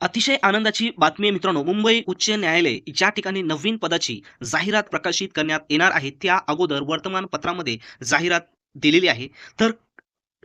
अतिशय आनंदाची बातमी आहे मित्रांनो. मुंबई उच्च न्यायालय ज्या ठिकाणी नवीन पदाची जाहिरात प्रकाशित करण्यात येणार आहे त्या अगोदर वर्तमानपत्रामध्ये जाहिरात दिलेली आहे. तर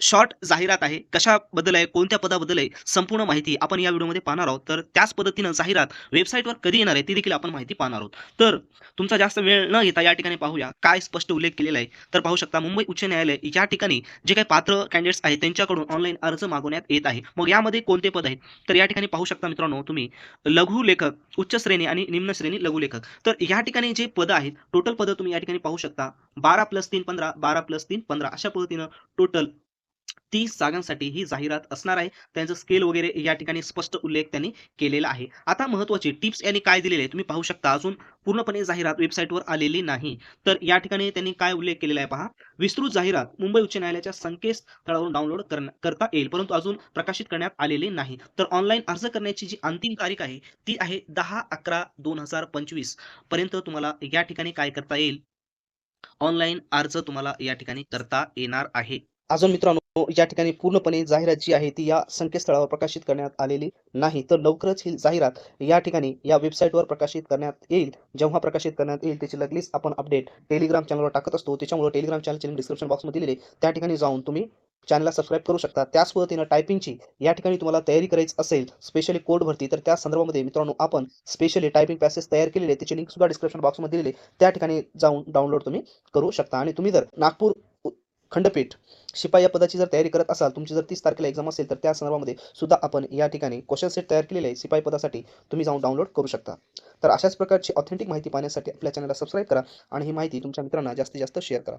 शॉर्ट जाहिरात आहे. कशाबद्दल आहे? कोणत्या पदाबद्दल आहे? संपूर्ण माहिती आपण या व्हिडिओमध्ये पाहणार आहोत. तर त्याच पद्धतीनं जाहिरात वेबसाईटवर कधी येणार आहे ती देखील आपण माहिती पाहणार आहोत. तर तुमचा जास्त वेळ न घेता या ठिकाणी पाहूया. काय स्पष्ट उल्लेख केलेला आहे? तर पाहू शकता मुंबई उच्च न्यायालय या ठिकाणी जे काही पात्र कॅन्डिडेट्स आहेत त्यांच्याकडून ऑनलाईन अर्ज मागवण्यात येत आहे. मग यामध्ये कोणते पद आहेत? तर या ठिकाणी पाहू शकता मित्रांनो तुम्ही लघु लेखक उच्च श्रेणी आणि निम्न श्रेणी लघु लेखक. तर या ठिकाणी जे पद आहेत टोटल पद तुम्ही या ठिकाणी पाहू शकता. बारा प्लस तीन पंधरा बारा प्लस तीन पंधरा. अशा पद्धतीनं टोटल तीस जागांसाठी ही जाहिरात असणार आहे. त्यांचं स्केल वगैरे या ठिकाणी स्पष्ट उल्लेख त्यांनी केलेला आहे. आता महत्वाची टिप्स यांनी काय दिलेले तुम्ही पाहू शकता. अजून पूर्णपणे जाहिरात वेबसाईटवर आलेली नाही. तर या ठिकाणी त्यांनी काय उल्लेख केलेला आहे पहा. विस्तृत जाहिरात मुंबई उच्च न्यायालयाच्या संकेतस्थळावरून डाउनलोड करता येईल परंतु अजून प्रकाशित करण्यात आलेली नाही. तर ऑनलाईन अर्ज करण्याची जी अंतिम तारीख आहे ती आहे दहा अकरा दोन हजार पंचवीसपर्यंत तुम्हाला या ठिकाणी काय करता येईल? ऑनलाईन अर्ज तुम्हाला या ठिकाणी करता येणार आहे. अजून मित्रांनो या ठिकाणी पूर्णपणे जाहिरात जी आहे ती या संकेतस्थळावर प्रकाशित करण्यात आलेली नाही. तर लवकरच ही जाहिरात या ठिकाणी या वेबसाईटवर प्रकाशित करण्यात येईल. जेव्हा प्रकाशित करण्यात येईल त्याची लगेच आपण अपडेट टेलिग्राम चॅनलवर टाकत असतो. त्याच्यामुळे टेलिग्राम चॅनलचे डिस्क्रिप्शन बॉक्समध्ये दिलेले. त्या ठिकाणी जाऊन तुम्ही चॅनलला सबस्क्राईब करू शकता. त्याच पद्धतीनं टायपिंगची या ठिकाणी तुम्हाला तयारी करायची असेल स्पेशली कोड भरती तर त्या संदर्भामध्ये मित्रांनो आपण स्पेशली टायपिंग पॅसेज तयार केलेले त्याची लिंक सुद्धा डिस्क्रिप्शन बॉक्समध्ये दिलेले त्या ठिकाणी जाऊन डाउनलोड तुम्ही करू शकता. आणि तुम्ही जर नागपूर खंडपीठ शिपाई या पदाची जर तयारी करत असाल तुमची जर तीस तारखेला एक्झाम असेल तर त्या संदर्भामध्ये सुद्धा आपण या ठिकाणी क्वेश्चन सेट तयार केलेले आहे. शिपाई पदासाठी तुम्ही जाऊन डाउनलोड करू शकता. तर अशाच प्रकारची ऑथेंटिक माहिती पाहण्यासाठी आपल्या चॅनलला सबस्क्राईब करा आणि ही माहिती तुमच्या मित्रांना जास्तीत जास्त शेअर करा.